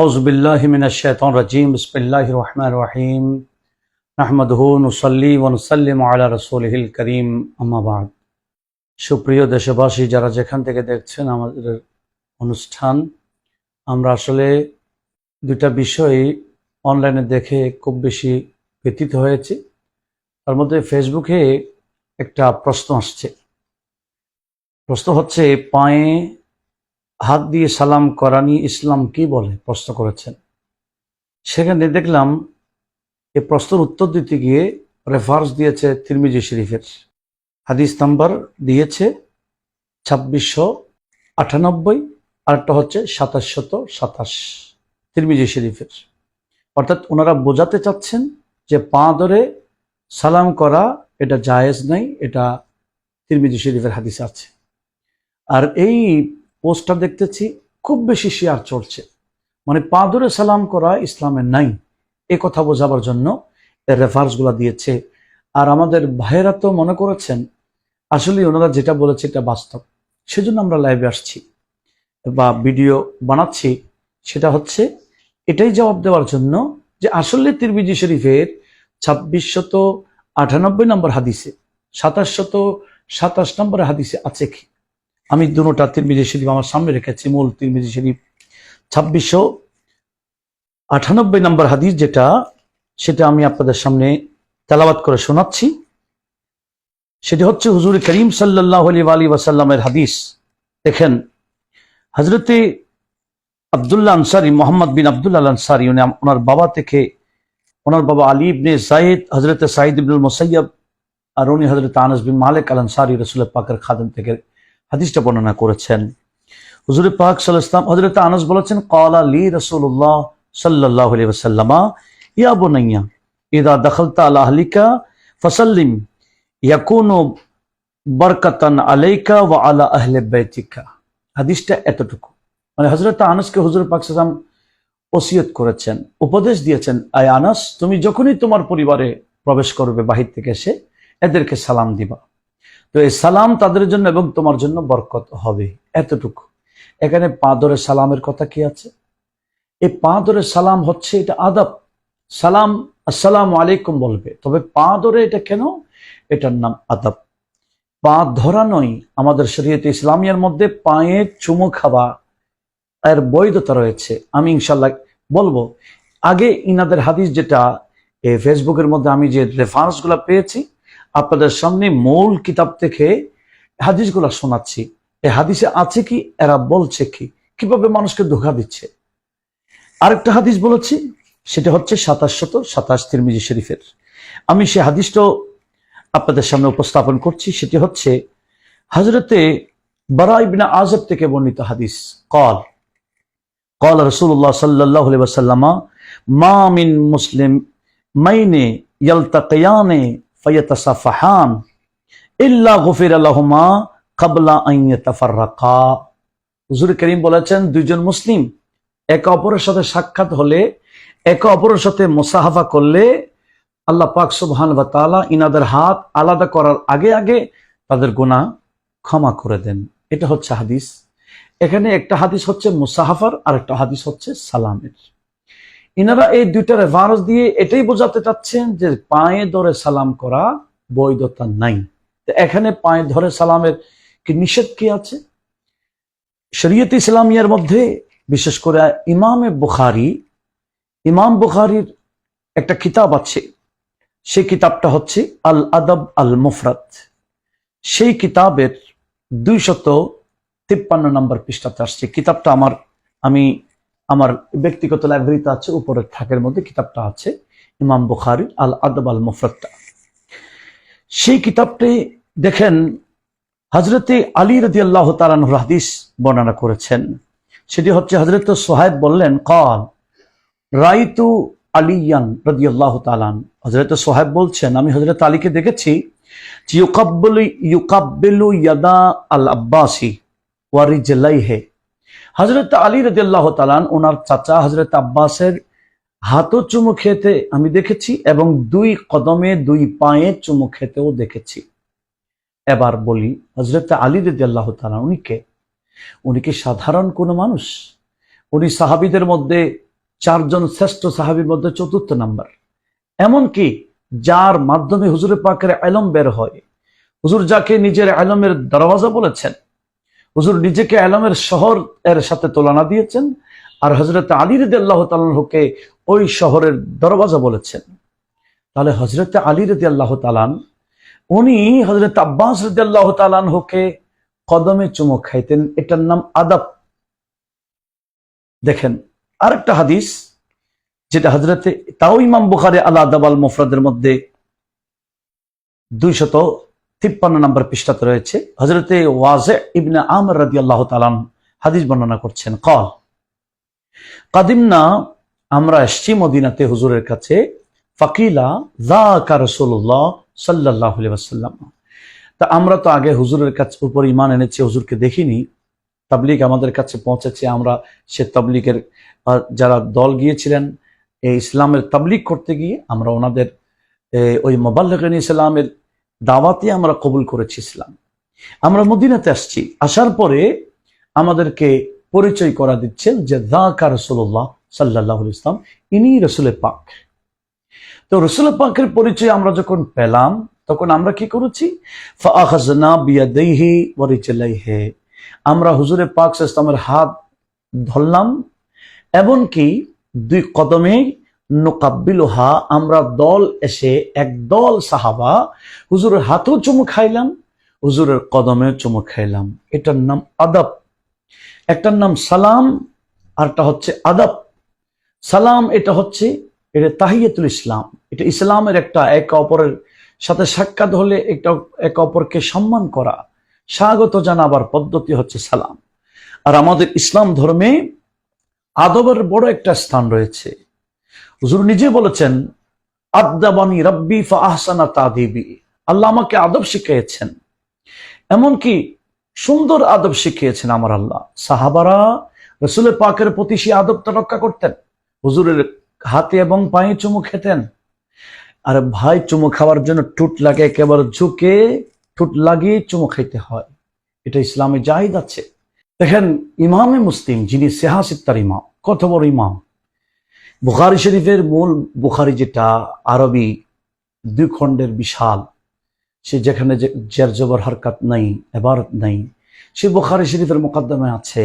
আউজবিল্লাহিমিনাশাইতানরাজিম বিসমিল্লাহির রহমানির রহিম। নাহমাদুহু নুসাল্লি ওয়া নুসাল্লিমু আলা রাসূলিহিল কারীম। আম্মা বাদ। সুপ্রিয় দেশবাসী, যারা যেখান থেকে দেখছেন আমাদের অনুষ্ঠান, আমরা আসলে দুইটা বিষয় অনলাইনে দেখে খুব বেশি ব্যতীত হয়েছে। তার মধ্যে ফেসবুকে একটা প্রশ্ন আসছে। প্রশ্ন হচ্ছে, পায়ে হাত দিয়ে সালাম করানি ইসলাম কি বলে? প্রশ্ন করেছেন। সেখানে দেখলাম এই প্রশ্নের উত্তর দিতে গিয়ে রেফারেন্স দিয়েছে তিরমিজি শরীফের। হাদিস নাম্বার দিয়েছে ছাব্বিশশো আটানব্বই আরেকটা হচ্ছে সাতাশশত সাতাশ, তিরমিজি শরীফের। অর্থাৎ ওনারা বোঝাতে চাচ্ছেন যে পা ধরে সালাম করা, এটা জায়েজ নাই, এটা তিরমিজি শরীফের হাদিস আছে। আর এই পোস্টটা দেখতেছি, খুব বেশি শেয়ার চলছে। মানে পা ধরে সালাম করা ইসলামের নাই। এ কথা বোঝাবার জন্য এর রেফারেন্সগুলো দিয়েছে। আর আমাদের ভাইয়েরা তো মনে করেছেন আসলে ওনারা যেটা বলেছে এটা বাস্তব। সেজন্য আমরা লাইভে আসছি বা ভিডিও বানাচ্ছি। সেটা হচ্ছে, এটাই জবাব দেওয়ার জন্য যে আসলে তিরবিজি শরীফের ছাব্বিশশত আটানব্বই নম্বর হাদিসে, সাতাশশত সাতাশ নম্বর হাদিসে আছে কি? আমি দুটা তিরমিজি শরীফ আমার সামনে রেখেছি, মূল তিরমিজি শরীফ ছাব্বিশশো আটানব্বই নম্বর হাদিস যেটা, সেটা আমি আপনাদের সামনে তেলাবাত করে শোনাচ্ছি। সেটি হচ্ছে হুজুর করিম সাল্লাহ আলী ওয়াসাল্লামের হাদিস। দেখেন হজরতে আবদুল্লাহ আনসারি, মোহাম্মদ বিন আবদুল্লাহ আনসারি, উনি ওনার বাবা থেকে, ওনার বাবা আলী ইবনে সাইদ হজরতে সাইদ ইবনুল মুসাইয়াব আর উনি হজরত আনস বিন মালিক আল আনসারি রসুল পাকের খাদেম থেকে হাদিসটা বর্ণনা করেছেন। হুজুর পাক ইসলাম হজরত আনস বলেছেন, কলা লি রসুল্লাহ সাল্লাহ আলী ওসাল্লামা ইয়া বোনাইয়া, ইদা দখলতা আলা আহলিকা, ফসল্লিম, ইয়াকুনু বরকাতান আলাইকা ওয়া আলা আহলে বাইতিকা. হাদিসটা এতটুকু। মানে হজরত আনসকে হুজুর পাক সাল্লাম ওসিয়ত করেছেন, উপদেশ দিয়েছেন, আয় আনাস, তুমি যখনই তোমার পরিবারে প্রবেশ করবে বাহির থেকে এসে, এদেরকে সালাম দিবা। তো এই সালাম তাদের জন্য এবং তোমার জন্য বরকত হবে। এতটুকু। এখানে পা ধরে সালামের কথা কি আছে? এই পা ধরে সালাম হচ্ছে, এটা আদাব। সালাম, আসসালাম আলাইকুম বলবে। তবে পা ধরে এটা কেন? এটার নাম আদাব। পা ধরা নয়, আমাদের শরীয়তে ইসলামিয়ার মধ্যে পায়ে চুমু খাওয়া এর বৈধতা রয়েছে। আমি ইনশাল্লাহ বলব, আগে ইনাদের হাদিস যেটা ফেসবুকের মধ্যে আমি যে রেফারেন্সগুলো পেয়েছি আপনাদের সামনে মূল কিতাব থেকে হাদিসগুলো শোনাচ্ছি। এই হাদিসে আছে কি? এরা বলছে কি? কীভাবে মানুষকে ধোকা দিচ্ছে? আরেকটা হাদিস বলেছি, সেটা হচ্ছে সাতাশ শত সাতাশ তিরমিজি শরীফের। আমি সে হাদিসটাও আপনাদের সামনে উপস্থাপন করছি, সেটি হচ্ছে হজরতে বারাই বিনা আজব থেকে বর্ণিত হাদিস। কল কল রসুল্লাহ সাল্লাহ ওসাল্লামা মা মিন মুসলিম মাইনে ইয়ালতাকিয়ানে ফায়াতাসাফাহান ইল্লা গফির আল্লাহুমা কাবলা আইয়াতাফাররাকা হুজুর করিম বলেছেন, দুইজন মুসলিম একে অপরের সাথে সাক্ষাৎ হলে, একে অপরের সাথে মোসাহাফা করলে আল্লাহ পাক সুবহান বা তাআলা ইনাদের হাত আলাদা করার আগে আগে তাদের গুনাহ ক্ষমা করে দেন। এটা হচ্ছে হাদিস। এখানে একটা হাদিস হচ্ছে মুসাহাফার আর একটা হাদিস হচ্ছে সালামের। ইনারা এই দুইটা রেফারেন্স দিয়ে এটাই বোঝাতে চাচ্ছেন যে পায়ে ধরে সালাম করা বৈধতা নাই। এখানে পায়ে ধরে সালামের কি নিষেধ কি আছে? শরীয়ত ইসলামিয়ার মধ্যে, বিশেষ করে ইমামে বুখারি, ইমাম বুখারির একটা কিতাব আছে। সেই কিতাবটা হচ্ছে আল আদব আল মুফরাত সেই কিতাবের দুইশত তিপ্পান্ন নম্বর পৃষ্ঠাতে আসছে। কিতাবটা আমার, আমি আমার ব্যক্তিগত লাইব্রেরিতে আছে, উপরের থাকের মধ্যে কিতাবটা আছে, ইমাম বুখারির আল আদব আল মুফরাতটা সেই কিতাবটি দেখেন হজরতে আলী রদি আল্লাহ তালানুর হাদিস বর্ণনা করেছেন। সেটি হচ্ছে হজরত সোহাইব বললেন, কল রাইতু আলিয়ান রদি আল্লাহ তালান হজরত সোহাইব বলছেন, আমি হজরত আলীকে দেখেছি ইউকাব্বলু, ইউকাব্বিলু ইয়াদা আল আব্বাসি ওয়ারিজলাইহে হজরত আলী রদি তালান ওনার চাচা হজরত আব্বাসের হাতও চুমু খেতে আমি দেখেছি এবং দুই কদমে দুই পায়ে চুমু খেতেও দেখেছি। এবার বলি হজরত আলী রদি তালান উনি কে? উনি কি সাধারণ কোনো মানুষ? উনি সাহাবিদের মধ্যে চারজন শ্রেষ্ঠ সাহাবির মধ্যে চতুর্থ নাম্বার। এমনকি যার মাধ্যমে হুজুরের পাকের আলম বের হয়। হুজুর যাকে নিজের আলমের দরওয়াজা বলেছেন হুজুর নিজেকে আলমের শহর এর সাথে তুলনা দিয়েছেন, আর হজরত আলী রদি আল্লাহ তালকে ওই শহরের দরওয়াজা বলেছেন। তাহলে হজরত আলী রদি আল্লাহ তালান উনি হজরত আব্বাস রদি আল্লাহ তালানহকে কদমে চুমুক খাইতেন, এটার নাম আদাব। দেখেন, আরেকটা হাদিস, যেটা হজরতে তাও ইমাম বুখারে আল্লাহ আদাবাল মুফরাদের মধ্যে দুইশত তিপ্পান্ন নম্বর পৃষ্ঠাতে রয়েছে হজরতে ওয়াজে ইবনে আমর রাদি আল্লাহ তালান হাদিস বর্ণনা করছেন, কল কাদিমনা আমরা এসছি মদিনাতে হুজুরের কাছে, ফাকিলা জা কা রসুল্লাহ সাল্লাহ ওয়াসাল্লাম। তা আমরা তো আগে হুজুরের কাছে উপর ইমান এনেছি, হুজুরকে দেখিনি। তাবলিগ আমাদের কাছে পৌঁছেছে, আমরা সে তাবলিগের যারা দল গিয়েছিলেন, এই ইসলামের তাবলিগ করতে গিয়ে আমরা ওনাদের ওই মোবাল্লিন ইসলামের দাওয়াতে আমরা কবুল করেছি ইসলাম। আমরা মদিনাতে আসছি। আসার পরে আমাদেরকে পরিচয় করা দিচ্ছেন যে দাকা রসুল্লাহ সাল্লাহ ইসলাম ইনি রসুলের পাক। তো রসুল পাকের পরিচয় আমরা যখন পেলাম, তখন আমরা কি করেছি? আমরা হুজুরে পাক ইসলামের হাত ধরলাম, এমনকি দুই কদমে নোকাব্বিলোহা, আমরা দল এসে এক দল সাহাবা, হুজুরের হাতেও চুমু খাইলাম, হুজুরের কদমে চুমু খাইলাম। এটার নাম আদাব। একটার নাম সালাম আরটা হচ্ছে আদাব। সালাম এটা হচ্ছে, এটা তাহিয়াতুল ইসলাম। এটা ইসলামের একটা এক অপরের সাথে সাক্ষাৎ হলে একটা একে অপরকে সম্মান করা। স্বাগত জানাবার পদ্ধতি হচ্ছে সালাম। আর আমাদের ইসলাম ধর্মে আদবের বড় একটা স্থান রয়েছে। হুজুর নিজে বলেছেন, আদাবানি রব্বি ফা আহসানা তাদিবি। আল্লাহ আমাকে আদব শিখিয়েছেন। এমনকি সুন্দর আদব শিখিয়েছেন আমার আল্লাহ। সাহাবারা রসুলের পাকের প্রতি সে আদবটা রক্ষা করতেন। হুজুরের হাতে এবং পায়ে চুমু খেতেন। আর ভাই, চুমু খাওয়ার জন্য টুট লাগে, একেবারে ঝুঁকে ঠুট লাগিয়ে চুমু খাইতে হয়। এটা ইসলামে জাহিদ আছে। দেখেন, ইমামে মুসলিম যিনি সেহাসিত্তার ইমাম, কত বড় ইমাম। বুখারি শরীফের মূল বুখারি যেটা আরবি দুই খণ্ডের বিশাল, সে যেখানে জের জবর হরকাত নাই, এবারত নাই, সে বুখারি শরীফের মোকদ্দমে আছে।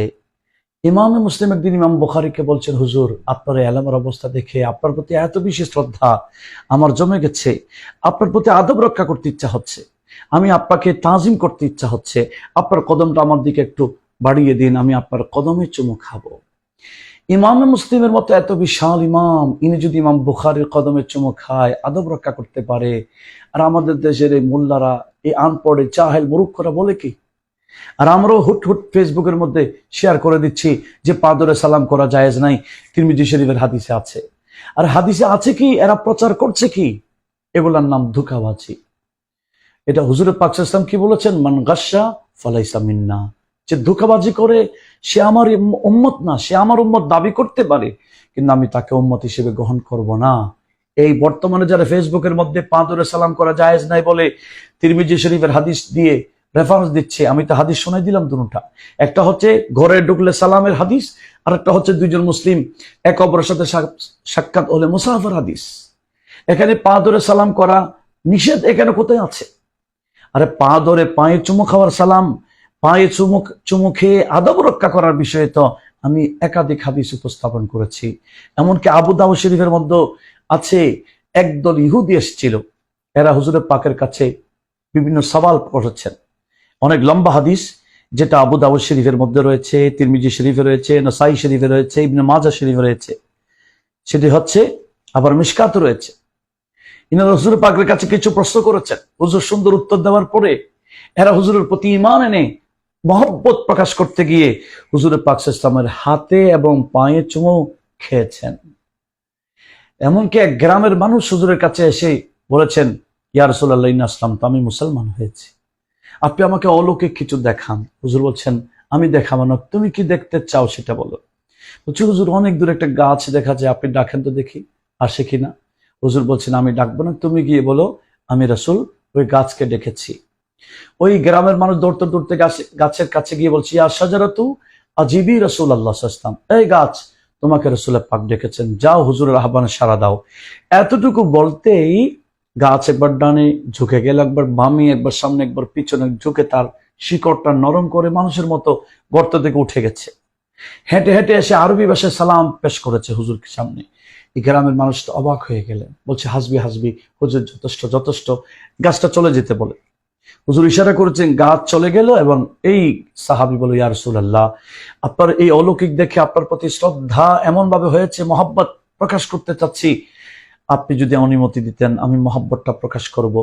ইমামে মুসলিম একদিন ইমাম বুখারিকে বলছেন, হুজুর, আপনার এই আলমের অবস্থা দেখে আপনার প্রতি এত বেশি শ্রদ্ধা আমার জমে গেছে। আপনার প্রতি আদব রক্ষা করতে ইচ্ছা হচ্ছে। আমি আপনাকে তাজিম করতে ইচ্ছা হচ্ছে। আপনার কদমটা আমার দিকে একটু বাড়িয়ে দিন, আমি আপনার কদমে চুমু খাব। ইমামে মুসলিমের মতো এত বিশাল ইমাম, ইনি যদি ইমাম বুখারির কদমে চুমু খায়, আদব রক্ষা করতে পারে। আর আমাদের দেশের এই মোল্লারা, এই আনপড়ে চাহেল মুরুক্ষরা বলে কি? আর আমরাও হুট হুট ফেসবুকের মধ্যে শেয়ার করে দিচ্ছি যে পাদরে সালাম করা জায়েজ নাই, তিরমিজি শরীফের হাদিসে আছে। আর হাদিসে আছে কি? এরা প্রচার করছে কি? এগুলার নাম ধোকাবাজি। এটা হুজুরের পাক ইসলাম কি বলেছেন? মান গাসা ফালাইসা মিন্না। যে ধোকাবাজি করে সে আমার উম্মত না, সে আমার উম্মত দাবি করতে পারে, কিন্তু আমি তাকে উম্মত হিসেবে গ্রহণ করব না। এই বর্তমানে যারা ফেসবুকের মধ্যে পা ধরে সালাম করা জায়েজ নাই বলে তিরমিজি শরীফের হাদিস দিয়ে রেফারেন্স দিচ্ছে, আমি তো হাদিস শোনাই দিলাম দুটা। একটা হচ্ছে ঘরে ঢুকলে সালামের হাদিস, আর একটা হচ্ছে দুইজন মুসলিম এক অপরের সাথে সাক- সাক্ষাৎ হলে মুসাফার হাদিস। এখানে পা ধরে সালাম করা নিষেধ এখানে কোথায় আছে? আরে পা ধরে পায়ে চুমু খাওয়ার সালাম পায়ে চুমুক চুমু খেয়ে আদব রক্ষা করার বিষয়ে তো আমি একাধিক হাদিস উপস্থাপন করেছি। এমনকি আবু দাউ শরীফের মধ্যে আছে, একদল ইহুদি এসেছিল। এরা হুজুরের পাকের কাছে বিভিন্ন সওয়াল করেছেন। অনেক লম্বা হাদিস, যেটা আবু দাউদ শরীফের মধ্যে রয়েছে, তিরমিজি শরীফে রয়েছে, নসাই শরীফে রয়েছে, ইবনে মাজা শরীফে রয়েছে। সেটি হচ্ছে, আবার মিসকাত রয়েছে। ইনারা হুজুর পাকের কাছে কিছু প্রশ্ন করেছেন। হুজুর সুন্দর উত্তর দেওয়ার পরে, এরা হুজুরের প্রতি ইমান এনে মহব্বত প্রকাশ করতে গিয়ে হুজুরের পাক ইসলামের হাতে এবং পায়ে চুমো খেয়েছেন। এমনকি এক গ্রামের মানুষ হুজুরের কাছে এসে বলেছেন, ইয়া রসুল্লাহ আসলাম তো আমি মুসলমান হয়েছি। আপনি আমাকে অলৌকিক কিছু দেখান। হুজুর বলছেন, আমি দেখাবো না, তুমি কি দেখতে চাও সেটা বলো। বলছি, হুজুর, অনেক দূরে একটা গাছ দেখা যায়, আপনি ডাকেন তো দেখি, আসে কিনা? হুজুর বলছেন, আমি ডাকবো না, তুমি গিয়ে বলো, আমি রসুল ওই গাছকে ডেকেছি। ওই গ্রামের মানুষ দৌড়তে দৌড়তে গাছের কাছে গিয়ে বলছি আর সাজারাতু আজিবি রসুল আল্লাহ সাস্তাম এই গাছ, তোমাকে রসুলের পাক ডেকেছেন। যাও, হুজুরের আহ্বানে সারা দাও। এতটুকু বলতেই গাছ একবার ডানে ঝুঁকে গেল, একবার বামে, একবার সামনে, একবার পিছনে ঝুঁকে তার শিকড়টা নরম করে মানুষের মতো গর্ত থেকে উঠে গেছে। হেঁটে হেঁটে এসে আরবি ভাষায় সালাম পেশ করেছে হুজুরকে সামনে। এই গ্রামের মানুষ তো অবাক হয়ে গেলেন। বলছে, হাসবি হাসবি, হুজুর যথেষ্ট যথেষ্ট। গাছটা চলে যেতে বলে। হুজুর ইশারা করেছেন, গাছ চলে গেল এবং এই সাহাবি বলে ইয়া রাসূলুল্লাহ, আপনার এই অলৌকিক দেখে আপনার প্রতি শ্রদ্ধা এমন ভাবে হয়েছে, মোহাব্বত প্রকাশ করতে চাচ্ছি। আপনি যদি অনুমতি দিতেন, আমি মোহাব্বতটা প্রকাশ করব।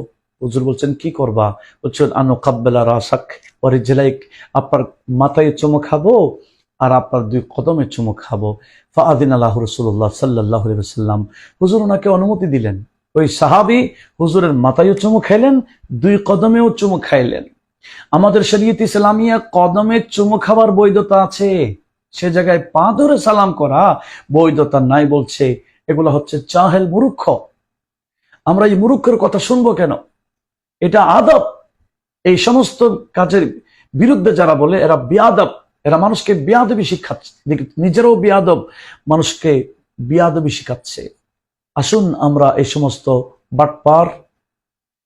হুজুর বলছেন, কি করবা? বলছেন, আনো কাব্বেলা রাসাক পরে জেলাইক, আপনার মাথায় চুমো খাব আর আপনার দুই কদমে চুমো খাব। ফাদিন আল্লাহ রসুল্লাহ সাল্লাহ সাল্লাম হুজুর ওনাকে অনুমতি দিলেন। ওই সাহাবি হুজুরের মাথায়ও চুমু খাইলেন দুই কদমেও চুমু খাইলেন। আমাদের শরীয়ত ইসলামিয়া কদমে চুমু খাবার বৈধতা আছে। সে জায়গায় পা ধরে সালাম করা বৈধতা নাই বলছে। এগুলো হচ্ছে চাহেল মুরুক্ষ আমরা এই মুরুক্ষের কথা শুনব কেন? এটা আদব। এই সমস্ত কাজের বিরুদ্ধে যারা বলে, এরা বিয়াদব। এরা মানুষকে বিয়াদবি শিক্ষাচ্ছে নিজেরাও বিয়াদব। মানুষকে বিয়াদবি শিখাচ্ছে। আসুন আমরা এই সমস্ত বাটপার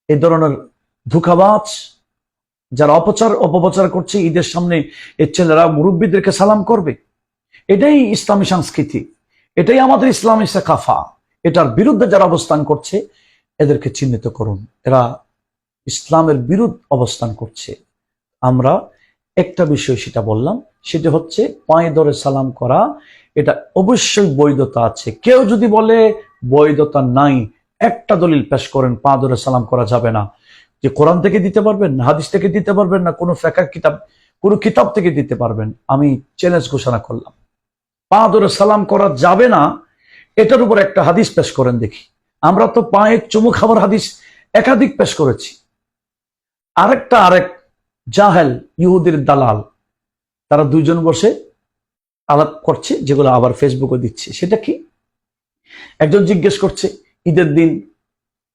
এ ধরনের ধোকাবাজ, যারা অপচার, অপপ্রচার করছে ঈদের সামনে এই ছেলেরা মুরব্বীদেরকে সালাম করবে। এটাই ইসলামী সংস্কৃতি। এটাই আমাদের ইসলামী শেখাফা এটার বিরুদ্ধে যারা অবস্থান করছে, এদেরকে চিহ্নিত করুন। এরা ইসলামের বিরুদ্ধ অবস্থান করছে। আমরা একটা বিষয় সেটা বললাম, সেটা হচ্ছে পায়ে ধরে সালাম করা। এটা অবশ্যই বৈধতা আছে। কেউ যদি বলে বৈধতা নাই। একটা দলিল পেশ করেন, পা ধরে সালাম করা যাবে না। যে কোরআন থেকে দিতে পারবেন না হাদিস থেকে দিতে পারবেন না, কোনো ফেকার কিতাব, কোনো কিতাব থেকে দিতে পারবেন, আমি চ্যালেঞ্জ ঘোষণা করলাম। পা ধরে সালাম করা যাবে না, এটার উপর একটা হাদিস পেশ করেন দেখি। আমরা তো পায়ে চুমু খাবার হাদিস একাধিক পেশ করেছি। আরেকটা আরেক জাহেল, ইহুদির দালাল, তারা দুইজন বসে আলাপ করছে, যেগুলো আবার ফেসবুকে দিচ্ছে। সেটা কি? একজন জিজ্ঞেস করছে, ঈদের দিন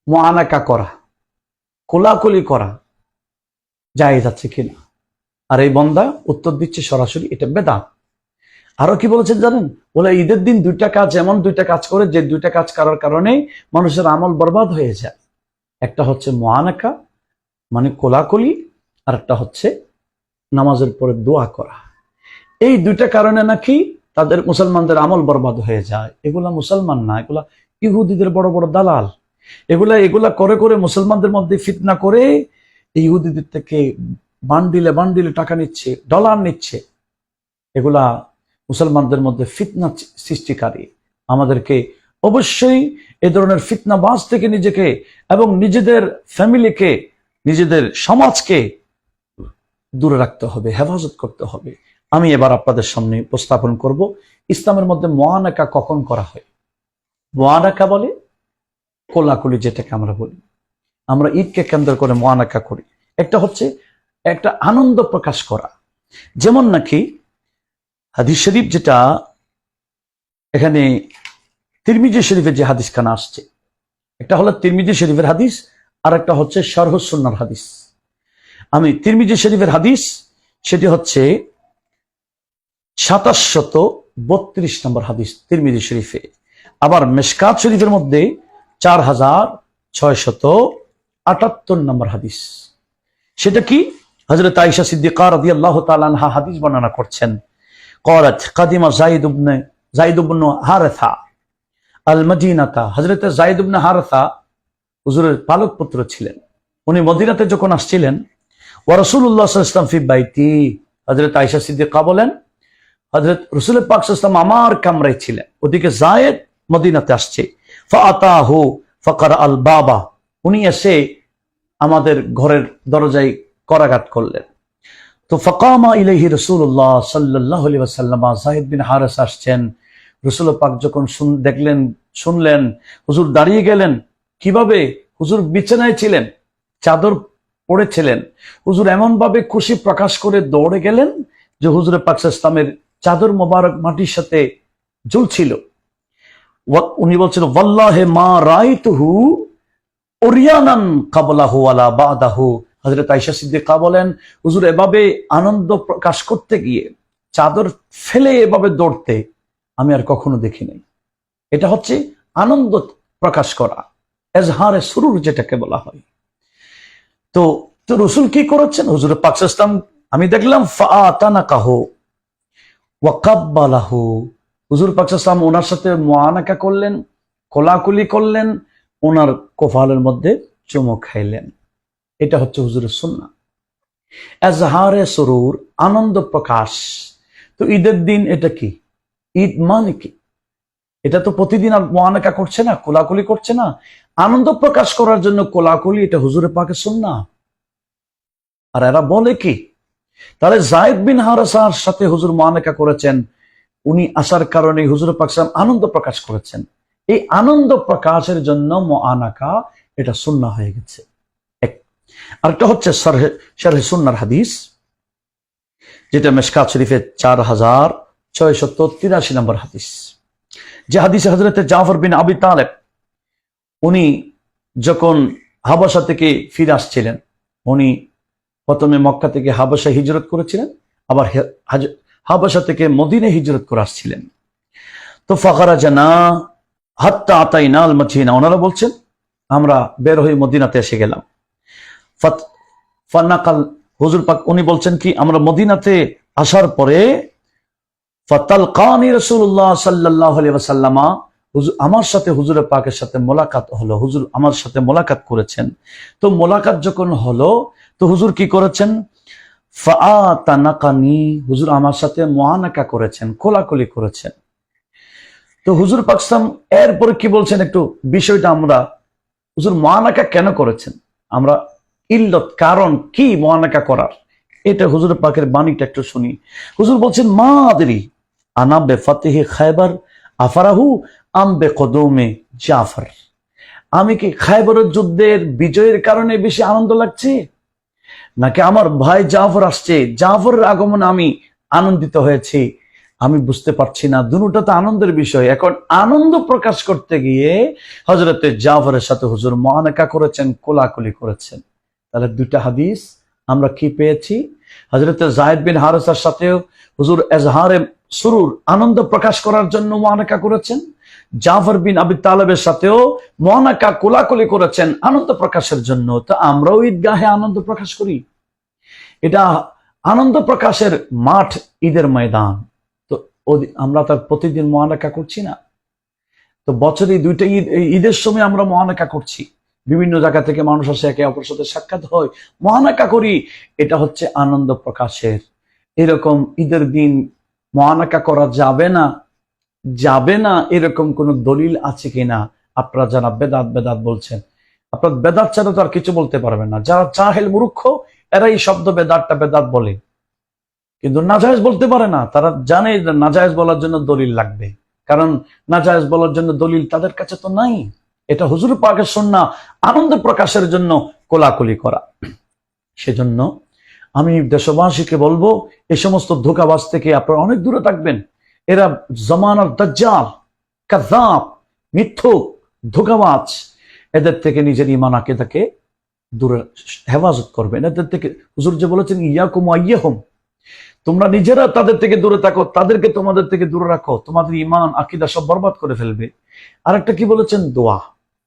মোয়ানাকা করা, কোলাকুলি করা যায় যাচ্ছে কিনা? আর এই বন্দা উত্তর দিচ্ছে সরাসরি, এটা বেদাত। আরও কি বলেছেন জানেন? বলে, ঈদের দিন দুইটা কাজ এমন দুইটা কাজ করে, যে দুইটা কাজ করার কারণে মানুষের আমল বরবাদ হয়ে যায়। একটা হচ্ছে মোয়ানাকা মানে কোলাকুলি আর একটা হচ্ছে নামাজের পরে দোয়া করা। এই দুইটা কারণে নাকি তাদের মুসলমানদের আমল বরবাদ হয়ে যায়। এগুলা মুসলমান না, এগুলা ইহুদিদের বড় বড় দালাল। এগুলা এগুলা করে করে মুসলমানদের মধ্যে ফিতনা করে ইহুদিদের থেকে বান্ডিলে বান্ডিলে টাকা নিচ্ছে, ডলার নিচ্ছে। এগুলা মুসলমানদের মধ্যে ফিতনা সৃষ্টিকারী। আমাদেরকে অবশ্যই এ ধরনের ফিতনা বাস থেকে নিজেকে এবং নিজেদের ফ্যামিলিকে, নিজেদের সমাজকে দূরে রাখতে হবে, হেফাজত করতে হবে। আমি এবার আপনাদের সামনে উপস্থাপন করব। ইসলামের মধ্যে মহানাকা কখন করা হয়? মহানাকা বলে কোলাকুলি যেটাকে আমরা বলি। আমরা ঈদকে কেন্দ্র করে মহানাকা করি। একটা হচ্ছে একটা আনন্দ প্রকাশ করা। যেমন নাকি হাদিস শরীফ যেটা, এখানে তিরমিজি শরীফের যে হাদিস খানা আসছে, একটা হলো তিরমিজি শরীফের হাদিস, আর একটা হচ্ছে সরহসন্নার হাদিস। আমি তিরমিজি শরীফের হাদিস, সেটি হচ্ছে সাতাশশত বত্রিশ নম্বর হাদিস তিরমিজি শরীফে। আবার মেশকাত শরীফের মধ্যে চার হাজার ছয়শত আটাত্তর নম্বর হাদিস। সেটা কি? হজরত আইসা সিদ্দিকা রদি আল্লাহ তালানহা হাদিস বর্ণনা করছেন। করাত কাদিমা জাইদ উবনে জাইদ উবন হারেথা আল মদিনাতা হজরত জাইদ উবনে হারেথা হুজুরের পালক পুত্র ছিলেন। উনি মদিনাতে যখন আসছিলেন ও রসুল্লাহ ইসলাম ফি হজরত আইসা সিদ্দিকা বলেন হজরত রসুল পাক আমার কামরায় ছিলেন। ওদিকে জায়েদ মদিনাতে আসছে। ফাতাহু ফকর আল বাবা। উনি এসে আমাদের ঘরের দরজায় করাঘাত করলেন। তো ফকামা ইলাহি রসুল্লাহ সাল্লাহ সাল্লাম জাহিদ বিন হারেস আসছেন। রসুল পাক যখন শুন, দেখলেন, শুনলেন, হুজুর দাঁড়িয়ে গেলেন, কীভাবে হুজুর বিছানায় ছিলেন, চাদর পড়েছিলেন, হুজুর এমন ভাবে খুশি প্রকাশ করে দৌড়ে গেলেন যে হুজুরে পাক ইসলামের চাদর মোবারক মাটির সাথে ঝুলছিল। উনি বলছেন ওয়াল্লাহে মা রাইতুহু ওরিয়ানান কাবলাহু আলা বাদাহু। হযরত আয়েশা সিদ্দিকা বলেন, হুজুর, এভাবে আনন্দ প্রকাশ করতে গিয়ে, চাদর ফেলে এভাবে দৌড়তে আমি আর কখনো দেখি নাই। এটা হচ্ছে আনন্দ প্রকাশ করা, এজহারে সুরুর যেটাকে বলা হয়। তো তো রসুল কি করেছেন? হুজুর পাক ইসলাম আমি দেখলাম ফাতানা কাহো ওয়াকাব্বালাহু। হুজুর পাক ইসলাম ওনার সাথে মোয়ানাকা করলেন, কোলাকুলি করলেন, ওনার কোফালের মধ্যে চুমো খাইলেন। এটা হচ্ছে হুজুরের সুন্না এজহারে সরুর, আনন্দ প্রকাশ। তো ঈদের দিন এটা কি? ঈদ মানে কি? এটা তো প্রতিদিন আর মোয়ানাকা করছে না, কোলাকুলি করছে না। আনন্দ প্রকাশ করার জন্য কোলাকুলি এটা হুজুরে পাকে সুন্না আর এরা বলে কি? তাহলে জায়দ বিন হারাসার সাথে হুজুর মোয়ানাকা করেছেন, উনি আসার কারণে হুজুর পাক সালাম আনন্দ প্রকাশ করেছেন। এই আনন্দ প্রকাশের জন্য মোয়ানাকা এটা সুন্না হয়ে গেছে। আরেকটা হচ্ছে সরহে সুন্নার হাদিস, যেটা মেশকাত শরীফের চার হাজার ছয়শত তিরাশি নম্বর হাদিস। যে হাদিসে হজরতে জাফর বিন আবি তালেব, উনি যখন হাবাসা থেকে ফিরে আসছিলেন, উনি প্রথমে মক্কা থেকে হাবাসা হিজরত করেছিলেন, আবার হাবাসা থেকে মদিনে হিজরত করে আসছিলেন। তো ফাকারা জানা হাত্তা আতাই নাল মদিনা ওনারা বলছেন, আমরা বের হয়ে মদিনাতে এসে গেলাম। ফান্নাকাল হুজুর পাক, উনি বলছেন কি, আমরা মদিনাতে আসার পরে ফাতাল কানি রসুল্লাহ সাল্লাহ সাল্লামা হুজুর, আমার সাথে হুজুরের পাকের সাথে মোলাকাত হলো, হুজুর আমার সাথে মোলাকাত করেছেন। তো মোলাকাত যখন হলো, তো হুজুর কি করেছেন? ফাআতানাকানি, হুজুর আমার সাথে মহানাকা করেছেন, কোলাকুলি করেছেন। তো হুজুর এরপরে কি বলছেন একটু বিষয়টা আমরা, হুজুর মহানাকা কেন করেছেন? আমরা ইল্লত কারণ কি মহানাকা করার? এটা হুজুর পাকের বাণীটা একটু শুনি। হুজুর বলছেন, মা আদরি আনা বে ফতেহে খাইবার আফারাহু আম বে কদমে জাফর। আমি কি খাইবরের যুদ্ধের বিজয়ের কারণে বেশি আনন্দ লাগছে? নাকি আমার ভাই জাফর আসছে? জাফরের আগমনে আমি আনন্দিত হয়েছি। আমি বুঝতে পারছি না, দুটা তো আনন্দের বিষয়। এখন আনন্দ প্রকাশ করতে গিয়ে হজরতে জাফরের সাথে হুজুর মহানাকা করেছেন, কোলাকুলি করেছেন। তাহলে দুইটা হাদিস আমরা কি পেয়েছি? হজরত জাহেদ বিন হারেসার সাথেও হুজুর এজহারে সুরুর আনন্দ প্রকাশ করার জন্য মহানাকা করেছেন। জাফর বিন আবি তালেবের সাথেও মহানাকা কোলাকুলি করেছেন আনন্দ প্রকাশের জন্য। তো আমরাও ঈদগাহে আনন্দ প্রকাশ করি। এটা আনন্দ প্রকাশের মাঠ ঈদের ময়দান। তো আমরা তার প্রতিদিন মহানাকা করছি না। তো বছরে দুইটা ঈদ ঈদের সময় আমরা মহানাকা করছি। বিভিন্ন জায়গা থেকে মানুষ আসে, একে অপরের সাথে সাক্ষাৎ হয়। মহানাকা করি, এটা হচ্ছে আনন্দ প্রকাশের। এরকম ঈদের দিন মহানাকা করা যাবে না। যাবে না এরকম কোন দলিল আছে কিনা? আপনারা যারা বেদাত বেদাত বলছেন, আপনার বেদাত ছাড়া তো আর কিছু বলতে পারবেন না। যারা চাহেল মূর্খ এরা এই শব্দ বেদাতটা বেদাত বলে। কিন্তু নাজায়েজ বলতে পারে না। তারা জানে নাজায়েজ বলার জন্য দলিল লাগবে। কারণ নাজায়েজ বলার জন্য দলিল তাদের কাছে তো নাই। এটা হুজুর পাকের সন্না আনন্দ প্রকাশের জন্য কোলাকুলি করা। সেজন্য আমি দেশবাসীকে বলব এই সমস্ত ধোকাবাজ থেকে আপনারা অনেক দূরে থাকবেন। এরা জমানার দাজ্জাল কাজাব মিথ্যুক, ধোকাবাজ, এদের থেকে নিজের ইমান আকিদাকে দূরে হেফাজত করবেন। এদের থেকে হুজুর যে বলেছেন, ইয়াকুম আইয়াহুম তোমরা নিজেরা তাদের থেকে দূরে থাকো, তাদেরকে তোমাদের থেকে দূরে রাখো। তোমাদের ইমান আকিদা সব বরবাদ করে ফেলবে। আরেকটা কি বলেছেন? দোয়া।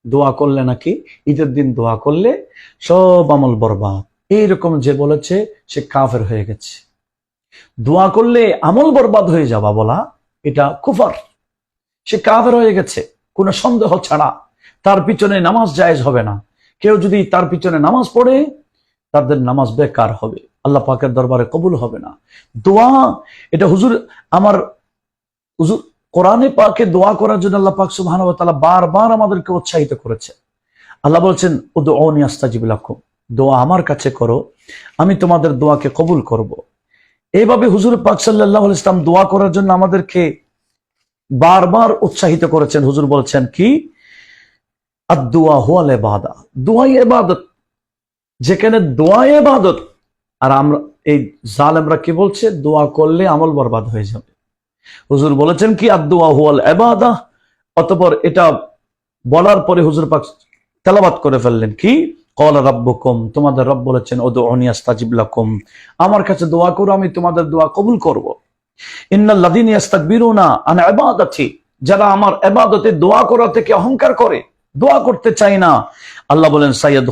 দোয়া করলে নাকি? ঈদের দিন দোয়া করলে সব আমল বরবাদ। এইরকম যে বলেছে, সে কাফের হয়ে গেছে। দোয়া করলে আমল বরবাদ হয়ে যাওয়া বলা, এটা কুফার। সে কাফের হয়ে গেছে, কোনো সন্দেহ ছাড়া। তার পিছনে নামাজ জায়েজ হবে না। কেউ যদি তার পিছনে নামাজ পড়ে, তাদের নামাজ বেকার হবে। আল্লাহ পাকের দরবারে কবুল হবে না। দোয়া, এটা হুজুর, আমার হুজুর, কোরআনে পাকে দোয়া করার জন্য আল্লাহ পাক তাআলা বারবার আমাদেরকে উৎসাহিত করেছে। আল্লাহ বলছেন, উদউনি আস্তাজিব লাকুম। দোয়া আমার কাছে করো, আমি তোমাদের দোয়াকে কবুল করব। এইভাবে হুজুর পাক আলাইহি ইসলাম দোয়া করার জন্য আমাদেরকে বারবার উৎসাহিত করেছেন। হুজুর বলছেন কি? আদুয়া হুয়াল ইবাদা। দোয়াই ইবাদত। যেখানে দোয়া ইবাদত, আর আমরা, এই জালেমরা কি বলছে? দোয়া করলে আমল বরবাদ হয়ে যাবে। হুজুর বলেছেন কি? আদুয়া হুয়াল ইবাদা। অতঃপর এটা বলার পরে হুজুর পাক তেলাবাত করে ফেললেন কি? কল রাব্বুকুম তোমাদের রব বলেছেন ওদুউনি আস্তাজিব লাকুম। আমার কাছে দোয়া করো, আমি তোমাদের দোয়া কবুল করব। যারা আমার ইবাদতে দোয়া করা থেকে অহংকার করে, দোয়া করতে চায় না। আল্লাহ বলেন সাইয়দ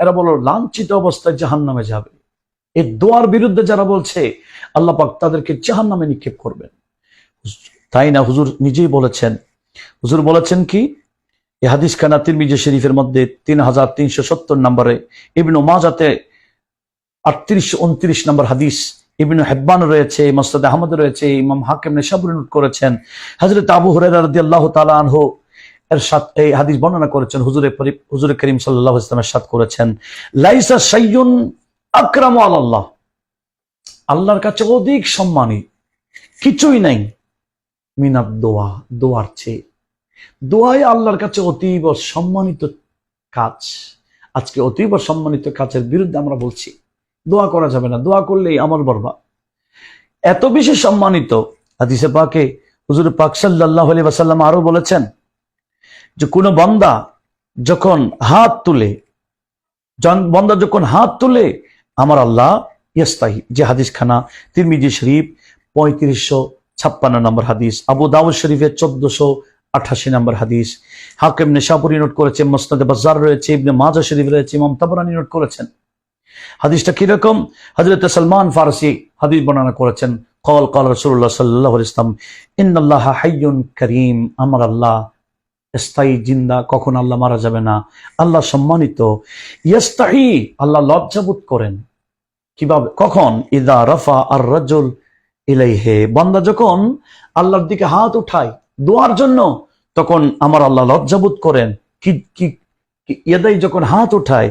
এরা বলো, লাঞ্ছিত অবস্থায় জাহান্নামে যাবে। এই দোয়ার বিরুদ্ধে যারা বলছে, আল্লাহ পাক তাদেরকে জাহান্নামে নিক্ষেপ করবেন। তাই না? হুজুর নিজেই বলেছেন। হুজুর বলেছেন কি? এই হাদিস খানা তিরমিজি শরীফের মধ্যে তিন হাজার তিনশো সত্তর নম্বরে ইবনু মাজাতে আটত্রিশ উনত্রিশ নম্বর হাদিস ইবনু হেব্বান রয়েছে, মস্তাদ আহমদ রয়েছে, ইমাম হাকিম নেশাবুর নোট করেছেন। হজরত আবু হুরায়রা রাদিয়াল্লাহু তাআলা আনহু এর সাথ এই হাদিস বর্ণনা করেছেন, হুজুরে হুজুরে করিম সাল্লাল্লাহু আলাইহি ওয়াসাল্লামের সাথ করেছেন। লাইসা শাইয়ুন আকরামু আলাল্লাহ। আল্লাহর কাছে অধিক সম্মানী, কিছুই নাই। মিনাত দোয়া, দোয়ার চেয়ে। দোয়াই আল্লাহর কাছে অতীব সম্মানিত কাজ। আজকে অতীব সম্মানিত কাজের বিরুদ্ধে আমরা বলছি, দোয়া করা যাবে না, দোয়া করলেই আমল বরবা এত বেশি সম্মানিত, হাদিসে পাকে হুজুর পাক আলাইহি ওয়াসাল্লাম আরও বলেছেন যে, কোন বান্দা যখন হাত তুলে বন্দা যখন হাত তুলে, আমার আল্লাহ ইয়াস্তাহি। যে হাদিস খানা তিরমিজি শরীফ, পঁয়ত্রিশশো ছাপ্পান্ন নম্বর হাদিস, আবু দাউদ শরীফের চোদ্দশো আঠাশি নম্বর হাদিস। হাকিম নেশাপুরি নোট করেছে মোস্তাদে বাজার রয়েছে, ইবনে মাজা শরীফ রয়েছে, ইমাম তাবরানি নোট করেছেন। হাদিসটা কীরকম হজরত সালমান ফারসি হাদিস বর্ণনা করেছেন কল কল রসুল্লাহ সাল্লাহ ইসলাম ইন্নাল্লাহ হাইয়ুন করিম আমার আল্লাহ স্থায়ী জিন্দা, কখন আল্লাহ মারা যাবে না। আল্লাহ সম্মানিত, ইয়াস্তাহি, আল্লাহ লজ্জাবোধ করেন। কীভাবে? কখন? ইদা রফা আর রাজুল ইলাইহে। বান্দা যখন আল্লাহর দিকে হাত উঠায় দোয়ার জন্য তখন আমার আল্লাহ লজ্জাবোধ করেন, কি কি ইয়াদাই যখন হাত উঠায়,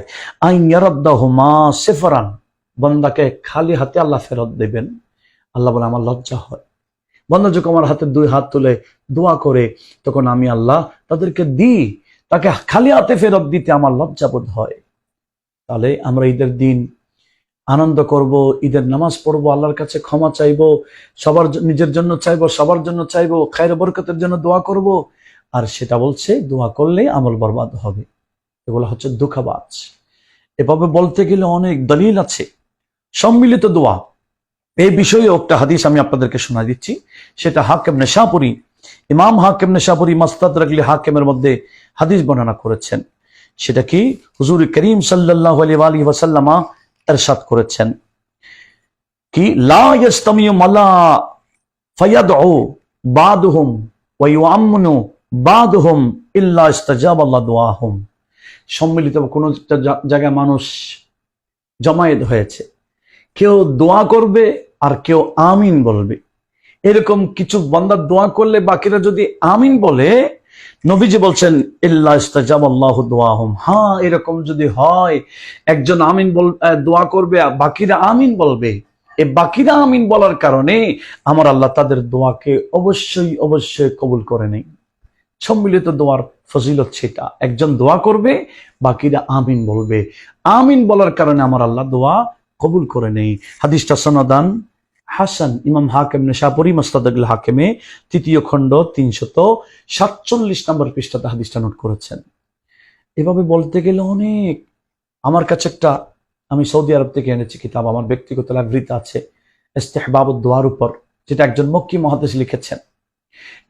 আইন ইয়ারাদ্দাহুমা সেফারান, বন্দাকে খালি হাতে আল্লাহ ফেরত দেবেন। আল্লাহ বলে, আমার লজ্জা হয়। বান্দা যখন আমার হাতে দুই হাত তুলে দোয়া করে, তখন আমি আল্লাহ তাদেরকে দিই, তাকে খালি হাতে ফেরত দিতে আমার লজ্জাবোধ হয়। তাহলে আমরা ঈদের দিন আনন্দ করব, ঈদের নামাজ পড়ব, আল্লাহর কাছে ক্ষমা চাইব, সবার নিজের জন্য চাইব, সবার জন্য চাইব, খায়ের বরকতের জন্য দোয়া করব। আর সেটা বলছে, দোয়া করলে আমল বরবাদ হবে। এগুলো হচ্ছে দুঃখাবাজ। এভাবে বলতে গেলে অনেক দলিল আছে। সম্মিলিত দোয়া। এই বিষয়ে একটা হাদিস আমি আপনাদেরকে শোনা দিচ্ছি। সেটা হাকেম নেশাপুরি, ইমাম হাকেম নেশাপুরি মাস্তাদ রাগলি হাকেমের মধ্যে হাদিস বর্ণনা করেছেন। সেটা কি? হুজুর করিম সাল্লাহ আলী ওয়াসাল্লামা এরশাদ করেছেন কি সম্মিলিত কোন জায়গায় মানুষ জমায়েত হয়েছে। কেউ দোয়া করবে আর কেউ আমিন বলবে। এরকম কিছু বান্দার দোয়া করলে বাকিরা যদি আমিন বলে নবীজি বলছেন হ্যাঁ এরকম যদি হয়, একজন আমিন বল দোয়া করবে বাকিরা আমিন বলবে। এ বাকিরা আমিন বলার কারণে আমার আল্লাহ তাদের দোয়াকে অবশ্যই অবশ্যই কবুল করে নেই। সম্মিলিত দোয়ার ফজিলত সেটা। একজন দোয়া করবে, বাকিরা আমিন বলবে। আমিন বলার কারণে আমার আল্লাহ দোয়া কবুল করে নেই। হাদিসটা সনদান হাসান, ইমাম হাকেম, নেশাপুরি, মোস্তাদুল হাকেমে তৃতীয় খণ্ড তিনশত সাতচল্লিশ নম্বর পৃষ্ঠাতে হাদিসটা নোট করেছেন। এভাবে বলতে গেলে অনেক। আমার কাছে একটা, আমি সৌদি আরব থেকে এনেছি কিতাব, আমার ব্যক্তিগত লাইব্রেরিতে আছে ইস্তেহবাবুদ দোয়ার উপর, যেটা একজন মক্কি মহাদেশ লিখেছেন।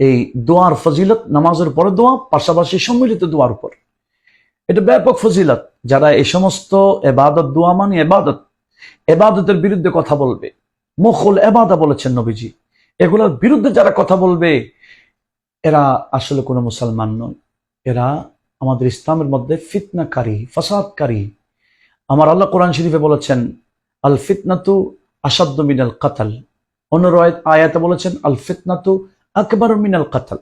এই দোয়ার ফজিলত নামাজের পরে দোয়া, পাশাপাশি সম্মিলিত দোয়ার উপর। এটা ব্যাপক ফজিলত। যারা এই সমস্ত এবাদত, দোয়া মানে এবাদত, এবাদতের বিরুদ্ধে কথা বলবে মুখল এবাদা বলেছেন নবীজি। এগুলোর বিরুদ্ধে যারা কথা বলবে, এরা আসলে কোনো মুসলমান নয়। এরা আমাদের ইসলামের মধ্যে ফিতনাকারী, ফাসাদকারী। আমার আল্লাহ কোরআন শরীফে বলেছেন, আল ফিতনাতু আসাদ্দ মিনাল কাতাল। অন্য আয়াতে বলেছেন, আল ফিতনাতু আকবর মিনাল কাতাল।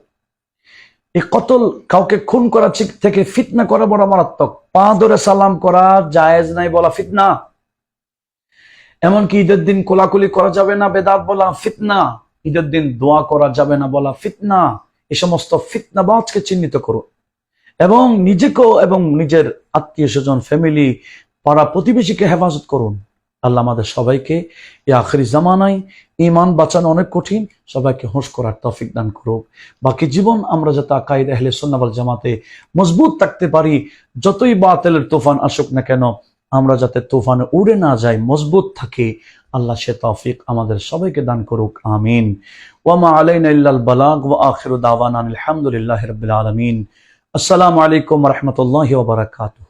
এই কতল কাউকে খুন করা থেকে ফিতনা করা বড় মারাত্মক। পা ধরে সালাম করা জায়েজ নাই বলা ফিতনা। এমনকি ঈদের দিন কোলাকুলি করা যাবে না, বেদাত বলা ফিতনা। ঈদের দিন দোয়া করা যাবে না বলা ফিতনা। এই সমস্ত ফিতনাবাজকে চিহ্নিত করুন। এবং নিজেকেও এবং নিজের আত্মীয় স্বজন ফ্যামিলি পাড়া প্রতিবেশীকে হেফাজত করুন। আল্লাহ আমাদের সবাইকে এই আখরি জামানায় ইমান বাঁচানো অনেক কঠিন। সবাইকে হোঁশ করার তৌফিক দান করুক। বাকি জীবন আমরা যাতে আকাইদ আহলে সন্নাবাল জামাতে মজবুত থাকতে পারি, যতই বাতেলের তোফান আসুক না কেন আমরা যাতে তুফানে উড়ে না যাই, মজবুত থাকি, আল্লাহ সে তৌফিক আমাদের সবাইকে দান করুক, আমিন। ওয়ামা আলাইন ইল্লাল বালাগ ওয়া আখিরু দাওয়ানা আলহামদুলিল্লাহি রাব্বিল আলামিন। আসসালামু আলাইকুম ওয়া রাহমাতুল্লাহি ওয়া বারাকাতুহু।